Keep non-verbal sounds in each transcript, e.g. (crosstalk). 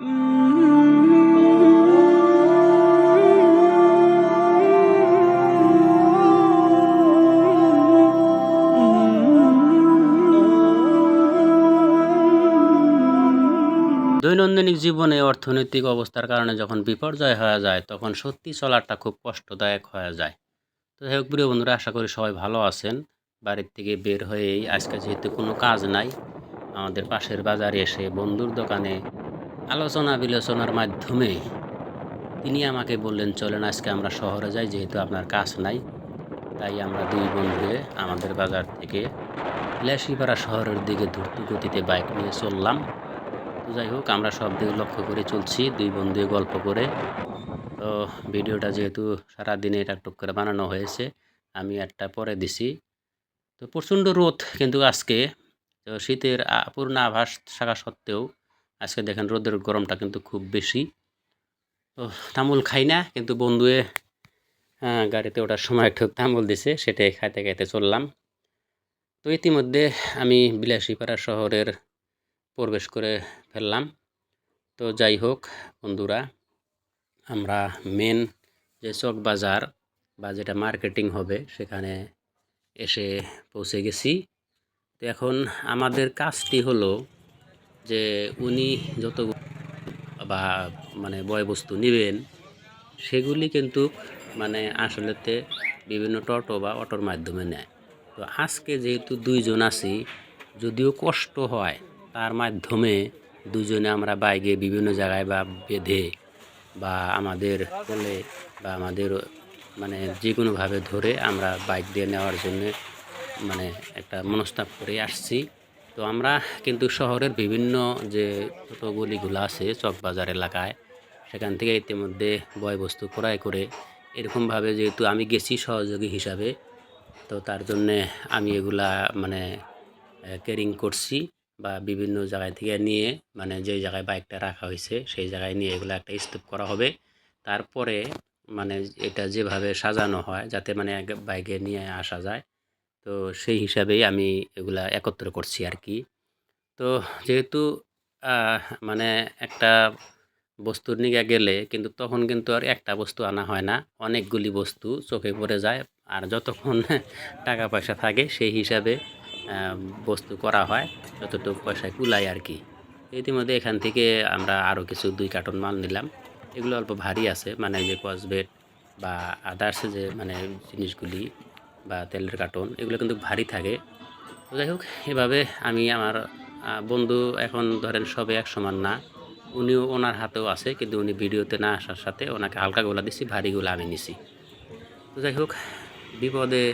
দৈনন্দিন জীবনে অর্থনৈতিক অবস্থার কারণে যখন বিপর্যয় হয়ে যায়, তখন সত্যি চলাটা খুব কষ্টদায়ক হয়ে যায়। তো যাই হোক, প্রিয় বন্ধুরা, আশা করি সবাই ভালো আছেন। বাড়ির থেকে বের হয়েই আজকে যেহেতু কোনো কাজ নাই, আমাদের পাশের বাজারে এসে বন্ধুর দোকানে আলোচনা বিলোচনার মাধ্যমে তিনি আমাকে বললেন, চলেন, আজকে আমরা শহরে যাই, যেহেতু আপনার কাজ নাই। তাই আমরা দুই বন্ধু আমাদের বাজার থেকে লেশিপাড়া শহরের দিকে দ্রুত গতিতে বাইক নিয়ে চললাম। যাই হোক, আমরা সব দিকে লক্ষ্য করে চলছি, দুই বন্ধু গল্প করে। তো ভিডিওটা যেহেতু সারাদিনে এটা টুক করে বানানো হয়েছে, আমি একটা পরে দিছি। তো প্রচণ্ড রোদ কিন্তু আজকে। তো শীতের পূর্ণ আভাস থাকা সত্ত্বেও আজকে দেখেন রোদের গরমটা কিন্তু খুব বেশি। তো তামুল খাই না কিন্তু বন্ধুয়ে হ্যাঁ, গাড়িতে ওঠার সময় একটু তামুল দিছে সেটাই খাইতে খাইতে চললাম। তো ইতিমধ্যে আমি বিলাসীপাড়া শহরের প্রবেশ করে ফেললাম। তো যাই হোক বন্ধুরা আমরা মেন যে চক বাজার বা যেটা মার্কেটিং হবে সেখানে এসে পৌঁছে গেছি। তো এখন আমাদের কাজটি হলো যে উনি যত বা মানে বয়বস্তু নেবেন, সেগুলি কিন্তু মানে আসলেতে বিভিন্ন টোটো বা অটোর মাধ্যমে নেয়। তো আজকে যেহেতু দুইজন আছি, যদিও কষ্ট হয়, তার মাধ্যমে দুজনে আমরা বাইকে বিভিন্ন জায়গায় বা বেঁধে বা আমাদের কোলে বা আমাদের মানে যে কোনোভাবে ধরে আমরা বাইক দিয়ে নেওয়ার জন্য মানে একটা মনস্তাপ করে আসছি। তো আমরা কিন্তু শহরের বিভিন্ন যে গলিগুলো আছে চকবাজার এলাকায়, সেখান থেকে ইতিমধ্যে বয়বস্তু ক্রয় করে এরকমভাবে যেহেতু আমি গেছি সহযোগী হিসাবে, তো তার জন্যে আমি এগুলা মানে ক্যারিং করছি বা বিভিন্ন জায়গায় থেকে নিয়ে মানে যে জায়গায় বাইকটা রাখা হয়েছে সেই জায়গায় নিয়ে এগুলো একটা স্তূপ করা হবে। তারপরে মানে এটা যেভাবে সাজানো হয়, যাতে মানে বাইকে নিয়ে আসা যায় তো সেই হিসাবেই আমি এগুলা একত্র করছি আর কি তো যেহেতু মানে একটা বস্তুর নিয়ে গেলে কিন্তু তখন কিন্তু আর একটা বস্তু আনা হয় না। অনেকগুলি বস্তু চোখে পড়ে যায় আর যতক্ষণ (laughs) টাকা পয়সা থাকে সেই হিসাবে বস্তু করা হয়, যতটুকু পয়সায় কুলায় আর কি ইতিমধ্যে এখান থেকে আমরা আরও কিছু দুই কার্টন মাল নিলাম। এগুলো অল্প ভারী আছে মানে যে কসবেট বা আদার্স যে মানে জিনিসগুলি বা তেলের কার্টন, এগুলো কিন্তু ভারী থাকে। তো যাই হোক, এভাবে আমি আমার বন্ধু এখন ধরেন সবে এক সমান না, উনিও ওনার হাতেও আছে, কিন্তু উনি ভিডিওতে না আসার সাথে ওনাকে হালকাগুলা দিছি, ভারীগুলো আমি নিছি। তো যাই হোক, বিপদে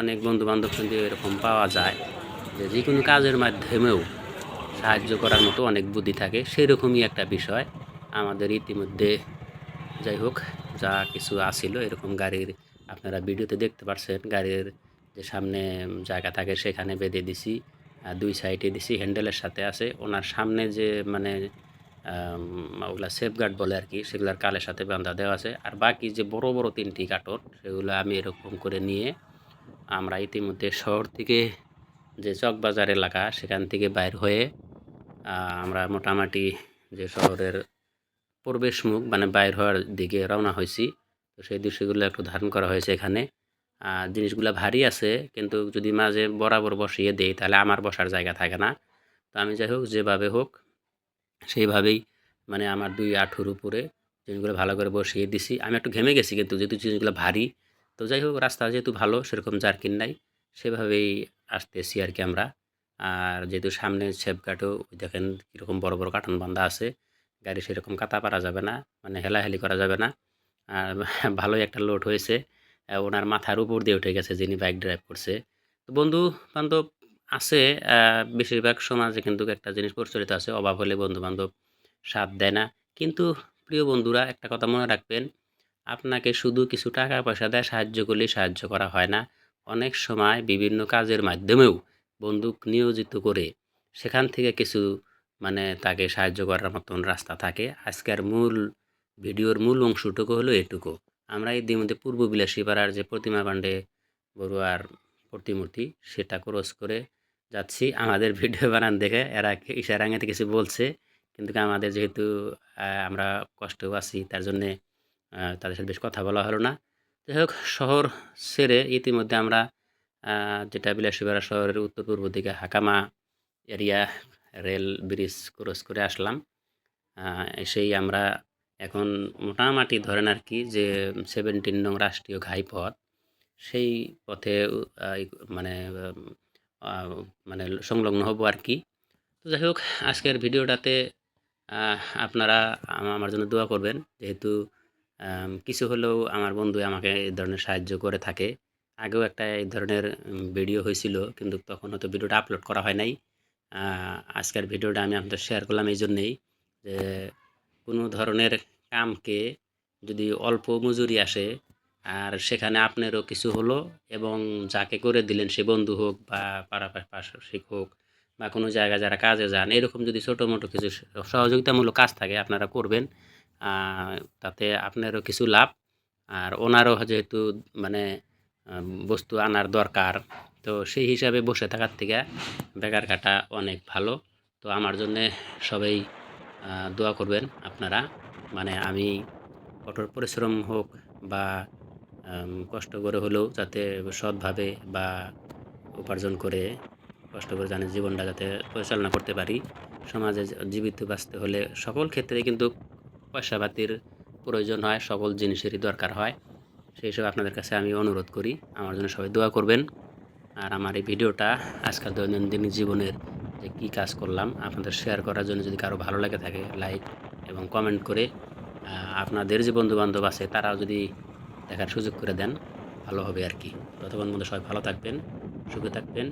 অনেক বন্ধু বান্ধব কিন্তু এরকম পাওয়া যায় যে যে কোনো কাজের মাধ্যমেও সাহায্য করার মতো অনেক বুদ্ধি থাকে সেই রকমই একটা বিষয়। আমাদের ইতিমধ্যে যাই হোক, যা কিছু আসিল এরকম গাড়ির আপনারা ভিডিওতে দেখতে পাচ্ছেন গাড়ির যে সামনে জায়গা থাকে সেখানে বেঁধে দিছি। আর দুই সাইডে দিছি হ্যান্ডেলের সাথে আছে। ওনার সামনে যে মানে ওগুলা সেফগার্ড বলে আর কি, সেগুলার কালের সাথে বাঁধা দেওয়া আছে। আর বাকি যে বড় বড় তিনটি কাটর, সেগুলো আমি এরকম করে নিয়ে আমরা ইতিমধ্যে শহর থেকে যে চকবাজার এলাকা, সেখান থেকে বাইর হয়ে আমরা মোটামুটি যে শহরের প্রবেশমুখ মানে বাইর হওয়ার দিকে রওনা হয়েছি। তো সেই দৃশ্যগুলো একটু ধারণ করা হয়েছে এখানে। জিনিসগুলো ভারী আছে, কিন্তু যদি মাঝে বরাবর বসিয়ে দেই, তাহলে আমার বসার জায়গা থাকে না। তো আমি যাই হোক, যেভাবে হোক, সেইভাবেই মানে আমার দুই আঠুর উপরে জিনিসগুলো ভালো করে বসিয়ে দিছি। আমি একটু ঘেমে গেছি, কিন্তু যেহেতু জিনিসগুলো ভারী, তো যাই হোক, রাস্তা যেহেতু ভালো, সেরকম জার্কিন নাই, সেভাবেই আসতেছি আর কি আমরা। আর যেহেতু সামনে সেফগার্ডও দেখেন কীরকম বড় বড় কার্টন বান্ধা আছে, গাড়ি সেরকম কাতা পারা যাবে না মানে হেলাহেলি করা যাবে না। (laughs) ভালোই একটা লোড হয়েছে। ওনার মাথার উপর দিয়ে উঠে গেছে যিনি বাইক ড্রাইভ করছে। তো বন্ধু বান্ধব আছে বেশিরভাগ সমাজে কিন্তু একটা জিনিস প্রচলিত আছে, অভাব হলে বন্ধু বান্ধব সাথ দেয় না। কিন্তু প্রিয় বন্ধুরা, একটা কথা মনে রাখবেন, আপনাকে শুধু কিছু টাকা পয়সা দেয় সাহায্য করলেই সাহায্য করা হয় না। অনেক সময় বিভিন্ন কাজের মাধ্যমেও বন্দুক নিয়োজিত করে সেখান থেকে কিছু মানে তাকে সাহায্য করার মতন রাস্তা থাকে। আজকের মূল ভিডিওর মূল অংশটুকু হলো এটুকু। আমরা ইতিমধ্যে পূর্ব বিলাসী পাড়ার যে প্রতিমা পাণ্ডে বড়ুয়ার প্রতিমূর্তি, সেটা ক্রস করে যাচ্ছি। আমাদের ভিডিও বানান দেখে এরা ইশারাঙ্গাতে কিছু বলছে, কিন্তু আমাদের যেহেতু আমরা কষ্টেও আছি, তার জন্যে তাদের সাথে বেশ কথা বলা হলো না। যাই হোক, শহর ছেড়ে ইতিমধ্যে আমরা যেটা বিলাসীপাড়া শহরের উত্তর পূর্ব দিকে হাকামা এরিয়া রেল ব্রিজ ক্রস করে আসলাম। এসেই আমরা এখন মোটামুটি ধরেন আর কি যে, সেভেন্টিন নং রাষ্ট্রীয় ঘাইপথ, সেই পথে মানে মানে সংলগ্ন হব আর কি। তো যাই হোক, আজকের ভিডিওটাতে আপনারা আমার জন্য দোয়া করবেন। যেহেতু কিছু হলেও আমার বন্ধু আমাকে এই ধরনের সাহায্য করে থাকে। আগেও একটা এই ধরনের ভিডিও হয়েছিল, কিন্তু তখন হয়তো ভিডিওটা আপলোড করা হয় নাই। আজকের ভিডিওটা আমি আপনাদের শেয়ার করলাম এই জন্যেই যে, কোনো ধরনের কামকে যদি অল্প মজুরি আসে, আর সেখানে আপনারও কিছু হলো এবং যাকে করে দিলেন সে বন্ধু হোক বা পাড়াপাশিক হোক বা কোনো জায়গায় যারা কাজে যান, এরকম যদি ছোটো মোটো কিছু সহযোগিতামূলক কাজ থাকে আপনারা করবেন তাতে আপনারও কিছু লাভ। আর ওনারও যেহেতু মানে বস্তু আনার দরকার, তো সেই হিসাবে বসে থাকার থেকে বেকার কাটা অনেক ভালো। তো আমার জন্যে সবাই দোয়া করবেন আপনারা। মানে আমি কঠোর পরিশ্রম হোক বা কষ্ট করে হলেও যাতে সৎভাবে বা উপার্জন করে কষ্ট করে জানে জীবনটা যাতে পরিচালনা করতে পারি। সমাজে জীবিত বাঁচতে হলে সকল ক্ষেত্রে কিন্তু পয়সাপাতির প্রয়োজন হয়, সকল জিনিসেরই দরকার হয়। সেই হিসেবে আপনাদের কাছে আমি অনুরোধ করি, আমার জন্য সবাই দোয়া করবেন। আর আমার এই ভিডিওটা আজকাল দৈনন্দিন জীবনের যে কী কাজ করলাম আপনাদের শেয়ার করার জন্য যদি কারও ভালো লাগে থাকে লাইক এবং কমেন্ট করে আপনাদের যে বন্ধুবান্ধব আছে তারাও যদি দেখার সুযোগ করে দেন, ভালো হবে আর কি। ততক্ষণ মধ্যে সবাই ভালো থাকবেন, সুখে থাকবেন